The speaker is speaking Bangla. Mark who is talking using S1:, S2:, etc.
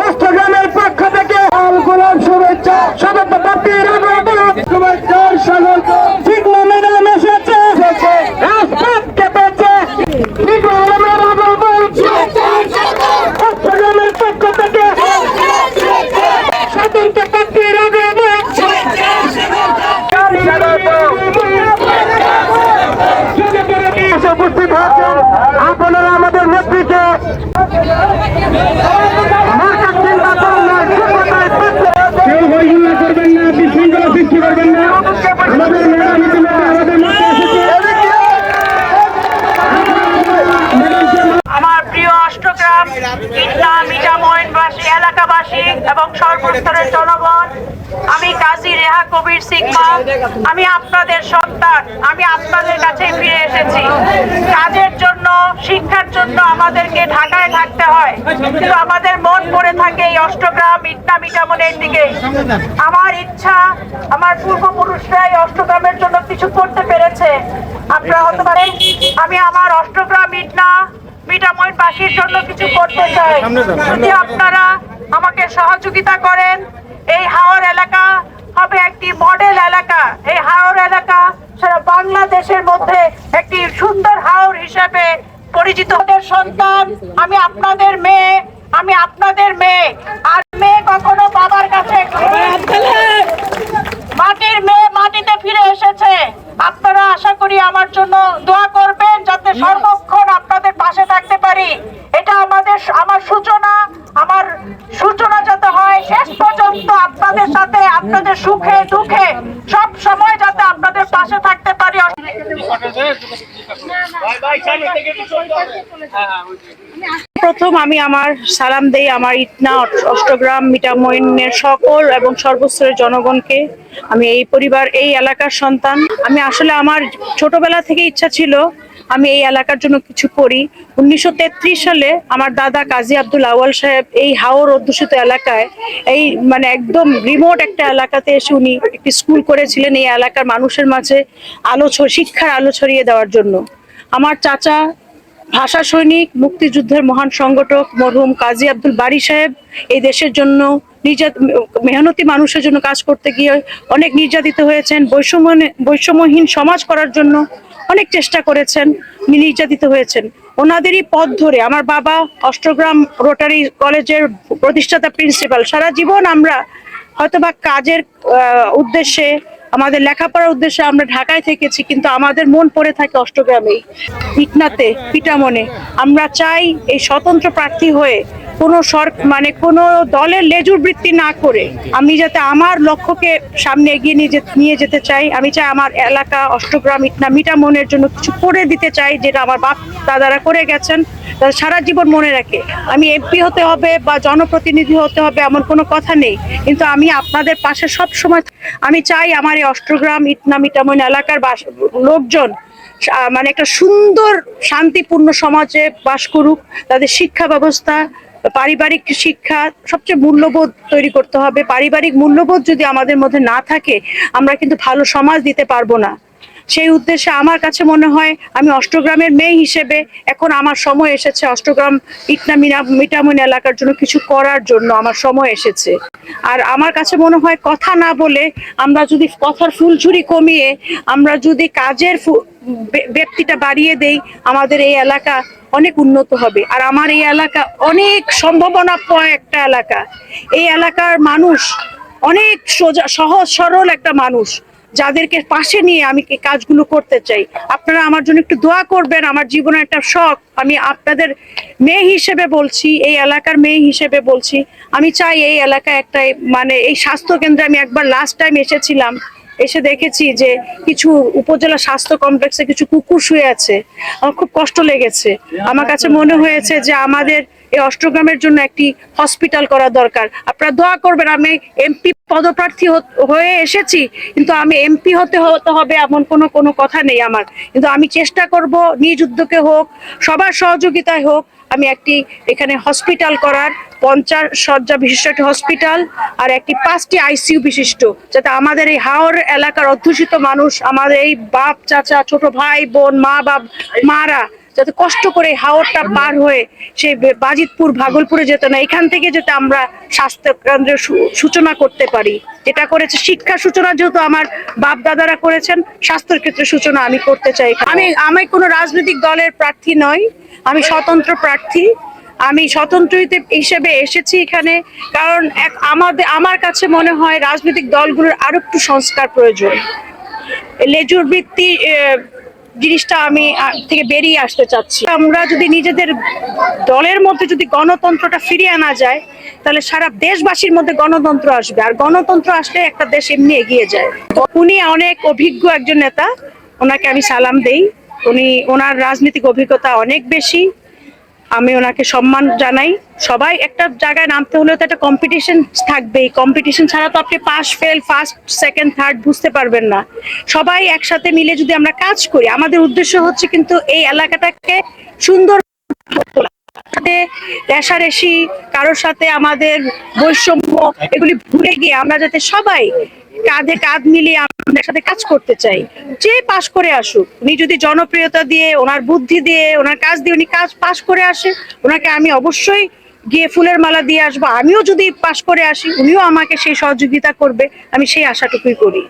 S1: অষ্টগ্রামের পক্ষ থেকে আল গোলাপ শুভেচ্ছা বাপির শুভেচ্ছা স্বাগত সিগমা ম্যাডাম এসেছে রাজপথ কেটেছে সিগমা ম্যাডাম বলছে অষ্টগ্রামের পক্ষ থেকে স্বাধীনতা বাপির উপস্থিত হয়েছেন আপনারা আমাদের নেত্রীকে মার্কাট নির্বাচন নয়, ক্ষমতায় থাকতে কেউ হইহুল্লা করবেন না
S2: আমার প্রিয় অষ্টগ্রাম ইটনা মিঠামইনবাসী এলাকাবাসী এবং সর্বস্তরের জনগণ, আমি কাজী রেহা কবির সিগমা। আমি আপনাদের সন্তান, আমি আপনাদের কাছে ফিরে এসেছি। কাজের জন্য, শিক্ষার জন্য আমাদেরকে ঢাকায় থাকতে হয়। কিন্তু আমাদের মন থাকে এই অষ্টগ্রাম ইটনা মিঠামনের দিকে। আমার ইচ্ছা আমার পূর্বপুরুষরা এই অষ্টগ্রামের জন্য কিছু করতে পেরেছে। আপনারা হতে পারেন আমি আমার অষ্টগ্রাম ইটনা মিঠামইন বাসীর জন্য কিছু করতে চাই। যদি আপনারা আমাকে সহযোগিতা করেন এই হাওর এলাকা হবে একটি মডেল এলাকা। এই হাওর এলাকা সারা বাংলাদেশের মধ্যে একটি সুন্দর হাওর হিসেবে পরিচিত। সন্তান আমি আপনাদের মেয়ে আমি আপনাদের মেয়ে। আর মেয়ে কখনো বাবার কাছে মাটির মেয়ে মাটিতে ফিরে এসেছে। আপনারা আশা করি আমার জন্য দোয়া করবেন যাতে সর্বক্ষণ আপনাদের পাশে থাকতে পারি। এটা আমাদের আমার সূচনা। আমার সূচনা যাতে হয় শেষ পর্যন্ত আপনাদের সাথে আপনাদের সুখে দুঃখে সব সময় যাতে আপনাদের পাশে থাকতে পারি। প্রথম আমি আমার সালাম দেই আমার ইটনা, অষ্টগ্রাম মিটামইনের সকল এবং সর্বস্তরের জনগণকে। আমি এই পরিবার, এই এলাকার সন্তান। আমি আসলে আমার ছোটবেলা থেকে ইচ্ছা ছিল আমি এই এলাকার জন্য কিছু করি। উনিশশো তেত্রিশ সালে আমার দাদা কাজী আব্দুল আওয়াল সাহেব এই হাওর অধ্যুষিত এলাকায় এই মানে একদম রিমোট একটা এলাকাতে এসে উনি একটি স্কুল করেছিলেন এই এলাকার মানুষের মাঝে আলো শিক্ষার আলো ছড়িয়ে দেওয়ার জন্য। আমার চাচা ভাষা সৈনিক, মুক্তিযুদ্ধের মহান সংগঠক মরহুম কাজী আব্দুল বারি সাহেব এই দেশের জন্য নির্যাত, মেহনতি মানুষের জন্য কাজ করতে গিয়ে অনেক নির্যাতিত হয়েছেন। বৈষম্য বৈষম্যহীন সমাজ করার জন্য অনেক চেষ্টা করেছেন, নির্যাতিত হয়েছেন। ওনাদেরই পথ ধরে আমার বাবা অষ্টগ্রাম রোটারি কলেজের প্রতিষ্ঠাতা প্রিন্সিপাল। সারা জীবন আমরা হয়তোবা কাজের উদ্দেশ্যে আমাদের লেখাপড়ার উদ্দেশ্যে আমরা ঢাকায় থেকেছি, কিন্তু আমাদের মন পড়ে থাকে অষ্টগ্রামেই পিটনাতে পিটামনে আমরা চাই এই স্বতন্ত্র প্রার্থী হয়ে কোনো সর মানে কোনো দলের লেজুর বৃত্তি না করে আমি যাতে আমার লক্ষ্যকে সামনে এগিয়ে নিয়ে নিয়ে যেতে চাই, আমি চাই আমার এলাকা অষ্টগ্রাম ইটনা মিটামনের জন্য কিছু করে দিতে চাই যেটা আমার বাপ দাদারা করে গেছেন, তারা সারা জীবন মনে রাখে। আমি এমপি হতে হবে বা জনপ্রতিনিধি হতে হবে এমন কোনো কথা নেই, কিন্তু আমি আপনাদের পাশে সব সময় আমি চাই আমার এই অষ্টগ্রাম ইটনা মিটামন এলাকার লোকজন মানে একটা সুন্দর, শান্তিপূর্ণ সমাজে বাস করুক। তাদের শিক্ষা ব্যবস্থা, পারিবারিক শিক্ষা সবচেয়ে মূল্যবোধ তৈরি করতে হবে। পারিবারিক মূল্যবোধ যদি আমাদের মধ্যে না থাকে, আমরা কিন্তু ভালো সমাজ দিতে পারব না। সেই উদ্দেশ্যে আমার কাছে মনে হয় আমি অষ্টগ্রামের মেয়ে হিসেবে এখন আমার সময় এসেছে অষ্টগ্রাম ইটনা মিনা মিটামন এলাকার জন্য কিছু করার জন্য আমার সময় এসেছে। আর আমার কাছে মনে হয় কথা না বলে আমরা যদি কথার ফুলঝুরি কমিয়ে আমরা যদি কাজের ব্যক্তিটা বাড়িয়ে দেই, আমাদের এই এলাকা অনেক উন্নত হবে। আর আমার এই এলাকা অনেক সম্ভাবনাময় একটা এলাকা। এই এলাকার মানুষ অনেক সোজা সহজ সরল একটা মানুষ। যাদেরকে পাশে নিয়ে আমি কাজগুলো করতে চাই, আপনারা আমার জন্য একটু দোয়া করবেন, আমার জীবনে একটা শখ। আমি আপনাদের মেয়ে হিসেবে বলছি, এই এলাকার মেয়ে হিসেবে বলছি। আমি চাই এই এলাকায় একটা মানে এই স্বাস্থ্য কেন্দ্রে আমি একবার লাস্ট টাইম এসেছিলাম, এসে দেখেছি যে কিছু উপজেলা স্বাস্থ্য কমপ্লেক্সে কিছু কুকুর শুয়ে আছে। আমার খুব কষ্ট লেগেছে। আমার কাছে মনে হয়েছে যে আমাদের এই অষ্টগ্রামের জন্য একটি হসপিটাল করা দরকার। আপনারা দোয়া করবেন, আমি এমপি পদপ্রার্থী হয়ে এসেছি, কিন্তু আমি এমপি হতে হতে হবে এমন কোনো কোনো কথা নেই আমার। কিন্তু আমি চেষ্টা করব, নিজ উদ্যোগে হোক, সবার সহযোগিতায় হোক, আমি একটি এখানে হসপিটাল করার, পঞ্চাশ শয্যা বিশিষ্ট একটি হসপিটাল আর একটি পাঁচটি আইসিইউ বিশিষ্ট, যাতে আমাদের এই হাওর এলাকার অধ্যুষিত মানুষ, আমাদের এই বাপ, চাচা, ছোট ভাই, বোন, মা, বাপ, মারা যাতে কষ্ট করে হাওরটা পার হয়ে সে বাজিতপুর, ভাগলপুরে যেত না, এখান থেকে যাতে আমরা স্বাস্থ্য কেন্দ্রের সূচনা করতে পারি। যেটা করেছে শিক্ষা সূচনা যেহেতু আমার বাপ দাদারা করেছেন, স্বাস্থ্যের ক্ষেত্রে সূচনা আমি করতে চাই আমি আমি কোনো রাজনৈতিক দলের প্রার্থী নই, আমি স্বতন্ত্র প্রার্থী। আমি স্বতন্ত্র হিসেবে এসেছি এখানে, কারণ এক আমাদের, আমার কাছে মনে হয় রাজনৈতিক দলগুলোর আরও একটু সংস্কার প্রয়োজন। লেজুর বৃত্তি জিনিসটা আমি থেকে বেরিয়ে আসতে চাচ্ছি। আমরা যদি নিজেদের দলের মধ্যে যদি গণতন্ত্রটা ফিরিয়ে আনা যায়, তাহলে সারা দেশবাসীর মধ্যে গণতন্ত্র আসবে। আর গণতন্ত্র আসলে একটা দেশ এমনি এগিয়ে যায়। উনি অনেক অভিজ্ঞ একজন নেতা, ওনাকে আমি সালাম দেই। উনি, ওনার রাজনৈতিক অভিজ্ঞতা অনেক বেশি। আমি ওনাকে সম্মান জানাই সবাই একটা জায়গায় নামতে হলেও তো একটা কম্পিটিশন থাকবেই কম্পিটিশন ছাড়া তো আপনি pass fail first second third বুঝতে পারবেন না সবাই একসাথে মিলে যদি আমরা কাজ করি, আমাদের উদ্দেশ্য হচ্ছে কিন্তু এই এলাকাটাকে সুন্দর। রেশারেশি, কারোর সাথে আমাদের বৈষম্য, এগুলি ভুলে গিয়ে আমরা যাতে সবাই কাঁধে কাঁধ মিলিয়ে আপনাদের সাথে কাজ করতে চাই। যে পাশ করে আসুক, উনি যদি জনপ্রিয়তা দিয়ে, ওনার বুদ্ধি দিয়ে, ওনার কাজ দিয়ে উনি কাজ পাশ করে আসে, ওনাকে আমি অবশ্যই গিয়ে ফুলের মালা দিয়ে আসব। আমিও যদি পাশ করে আসি, উনিও আমাকে সেই সহযোগিতা করবে। আমি সেই আশাটুকুই করি।